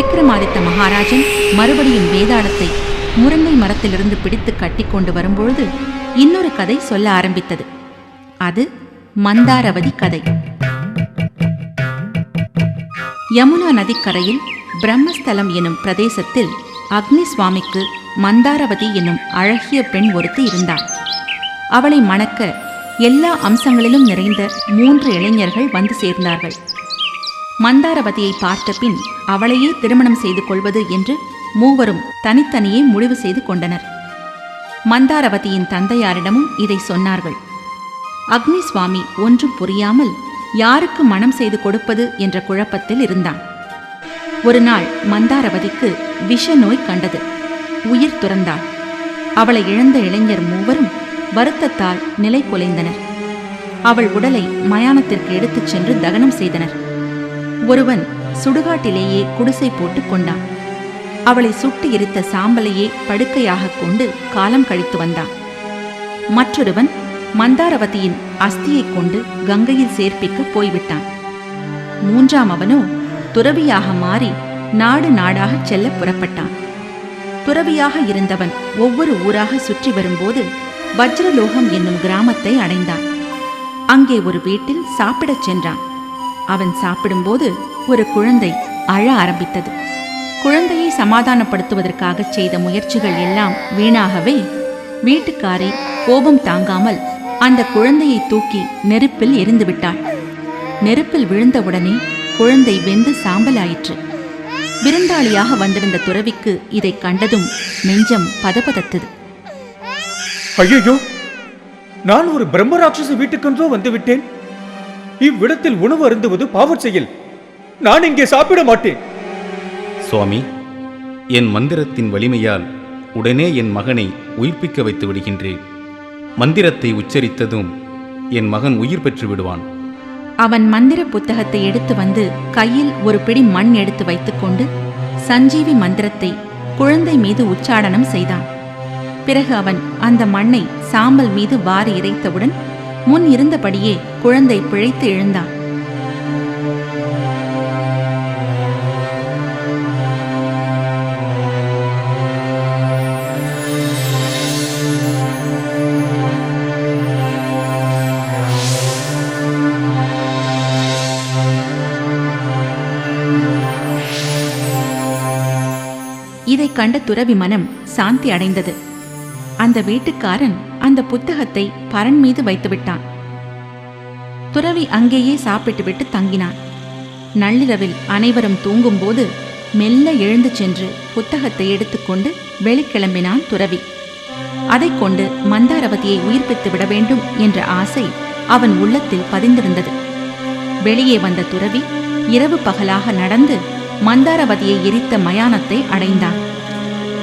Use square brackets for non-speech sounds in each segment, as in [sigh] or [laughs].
விக்ரமாதித்த மகாராஜன் மறுபடியும் வேதாளத்தை முருங்கை மரத்திலிருந்து பிடித்து கட்டிக்கொண்டு வரும்பொழுது இன்னொரு கதை சொல்ல ஆரம்பித்தது. அது மந்தாரவதி கதை. யமுனா நதிக்கரையில் பிரம்மஸ்தலம் எனும் பிரதேசத்தில் அக்னி சுவாமிக்கு மந்தாரவதி என்னும் அழகிய பெண் ஒருத்தி இருந்தாள். அவளை மணக்க எல்லா அம்சங்களிலும் நிறைந்த மூன்று இளைஞர்கள் வந்து சேர்ந்தார்கள். மந்தாரவதியை பார்த்த பின் அவளையே திருமணம் செய்து கொள்வது என்று மூவரும் தனித்தனியே முடிவு செய்து கொண்டனர். மந்தாரவதியின் தந்தையாரிடமும் இதை சொன்னார்கள். அக்னி சுவாமி ஒன்றும் புரியாமல் யாருக்கு மனம் செய்து கொடுப்பது என்ற குழப்பத்தில் இருந்தான். ஒரு நாள் மந்தாரவதிக்கு விஷ நோய் கண்டது. உயிர் துறந்தாள் அவளை இழந்த இளைஞர் மூவரும் வருத்தத்தால் நிலை குலைந்தனர். அவள் உடலை மயானத்திற்கு எடுத்துச் சென்று தகனம் செய்தனர். ஒருவன் சுடுகாட்டிலேயே குடிசை போட்டுக் கொண்டான். அவளை சுட்டு எரித்த சாம்பலையே படுக்கையாகக் கொண்டு காலம் கழித்து வந்தான். மற்றொருவன் மந்தாரவதியின் அஸ்தியைக் கொண்டு கங்கையில் சேர்ப்பிக்க போய்விட்டான். மூன்றாம் அவனோ துறவியாக மாறி நாடு நாடாகச் செல்ல புறப்பட்டான். துறவியாக இருந்தவன் ஒவ்வொரு ஊராக சுற்றி வரும்போது வஜ்ரலோகம் என்னும் கிராமத்தை அடைந்தான். அங்கே ஒரு வீட்டில் சாப்பிடச் சென்றான். அவன் சாப்பிடும்போது ஒரு குழந்தை அழ ஆரம்பித்தது. குழந்தையை சமாதானப்படுத்துவதற்காகச் செய்த முயற்சிகள் எல்லாம் வீணாகவே வீட்டுக்காரி கோபம் தாங்காமல் அந்த குழந்தையை தூக்கி நெருப்பில் எரிந்துவிட்டாள் நெருப்பில் விழுந்தவுடனே குழந்தை வெந்து சாம்பலாயிற்று. விருந்தாளியாக வந்திருந்த துறவிக்கு இதைக் கண்டதும் நெஞ்சம் பதபதத்தது. ஐயோ நான் ஒரு பிரம்மராட்சச வீட்டுக்கென்றோ வந்துவிட்டேன் இவ்விடத்தில் உணவு அருந்துவது பாவச் செயல். நான் இங்கே சாப்பிட மாட்டேன். சுவாமி என் மந்திரத்தின் வலிமையால் உடனே என் மகனை உயிர்ப்பிக்க வைத்து விடுகின்றேன். மந்திரத்தை உச்சரித்ததும் என் மகன் உயிர் பெற்று விடுவான். அவன் மந்திர புத்தகத்தை எடுத்து வந்து கையில் ஒரு பிடி மண் எடுத்து வைத்துக்கொண்டு சஞ்சீவி மந்திரத்தை குழந்தை மீது உச்சாடனம் செய்தான். பிறகு அவன் அந்த மண்ணை சாம்பல் மீது வாரி இறைத்தவுடன் முன் இருந்தபடியே குழந்தை பிழைத்து எழுந்தான். இதைக் கண்ட துறவி மனம் சாந்தி அடைந்தது. அந்த வீட்டுக்காரன் அந்த புத்தகத்தை பரன் மீது வைத்துவிட்டான். துறவி அங்கேயே சாப்பிட்டுவிட்டு தங்கினான். நள்ளிரவில் அனைவரும் தூங்கும்போது மெல்ல எழுந்து சென்று புத்தகத்தை எடுத்துக்கொண்டு வெளிக்கிளம்பினான் துறவி. அதைக் கொண்டு மந்தாரவதியை உயிர்ப்பித்து விட வேண்டும் என்ற ஆசை அவன் உள்ளத்தில் பதிந்திருந்தது. வெளியே வந்த துறவி இரவு பகலாக நடந்து மந்தாரவதியை எரித்த மயானத்தை அடைந்தான்.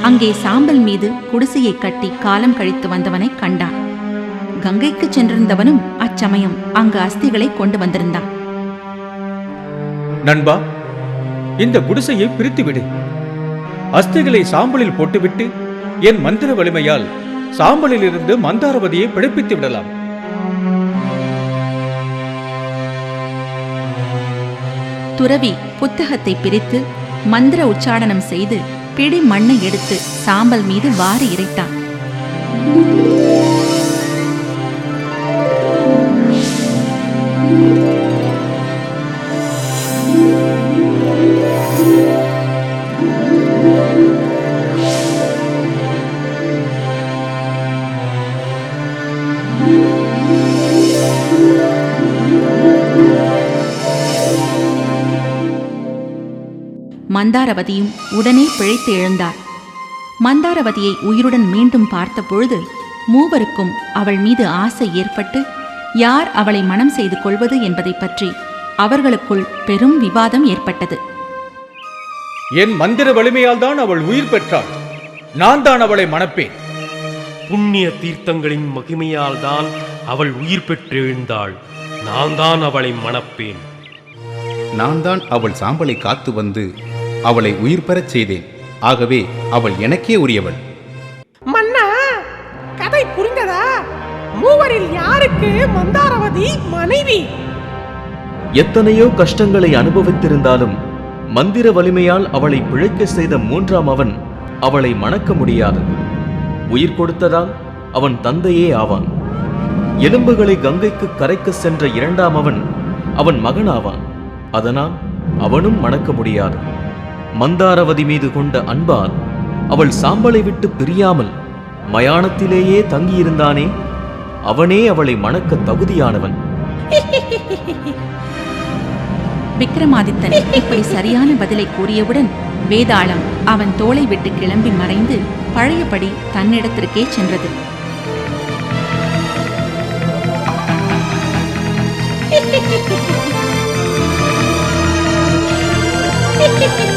அங்கே சாம்பல் மீது குடிசையை கட்டி காலம் கழித்து வந்தவனை கண்டான். கங்கைக்கு சென்றிருந்தவனும் அச்சமயம் அங்கு அஸ்திகளை கொண்டு வந்திருந்தான். நண்பா இந்த குடிசையை பிரித்து விடு அஸ்திகளை சாம்பலில் போட்டுவிட்டு என் மந்திர வலிமையால் சாம்பலில் இருந்து மந்தாரவதியை பிழைப்பித்து விடலாம். துறவி புத்தகத்தை பிரித்து மந்திர உச்சாடனம் செய்து பிடி மண்ணை எடுத்து சாம்பல் மீது வாரி இறைத்தான். மந்தாரவதியும் உடனே பிழைத்து எழுந்தாள் மந்தாரவதியை உயிருடன் மீண்டும் பார்த்தபொழுது மூவருக்கும் அவள் மீது ஆசை ஏற்பட்டு யார் அவளை மனம் செய்து கொள்வது என்பதைப் பற்றி அவர்களுக்குள் பெரும் விவாதம் ஏற்பட்டது. என் மந்திர வலிமையால் தான் அவள் உயிர் பெற்றாள். நான் தான் அவளை மணப்பேன். புண்ணிய தீர்த்தங்களின் மகிமையால் தான் அவள் உயிர் பெற்றெழுந்தாள். நான் தான் அவளை மணப்பேன். நான் தான் அவள் சாம்பலை காத்து வந்து அவளை உயிர் பெறச் செய்தேன். ஆகவே அவள் எனக்கே உரியவள். மன்னா கதை புரிந்ததா? மூவரில் யாருக்கு மந்தாரவதி மனைவி? எத்தனையோ கஷ்டங்களை அனுபவித்திருந்தாலும் மந்திர வலிமையால் அவளை பிழைக்க செய்த மூன்றாம் அவன் அவளை மணக்க முடியாது. உயிர் கொடுத்ததால் அவன் தந்தையே ஆவான். எலும்புகளை கங்கைக்கு கரைக்க சென்ற இரண்டாம் அவன் அவன் மகனாவான். அதனால் அவனும் மணக்க முடியாது. மந்தாரவதி மீது கொண்ட அன்பால் அவள் சாம்பலை விட்டு பிரியாமல் மயானத்திலேயே தங்கியிருந்தானே அவனே அவளை மணக்க தகுதியானவன். விக்ரமாதித்தன் இப்படி சரியான பதிலை கூறியவுடன் வேதாளம் அவன் தோளை விட்டு கிளம்பி மறைந்து பழையபடி தன்னிடத்திற்கே சென்றது. [laughs]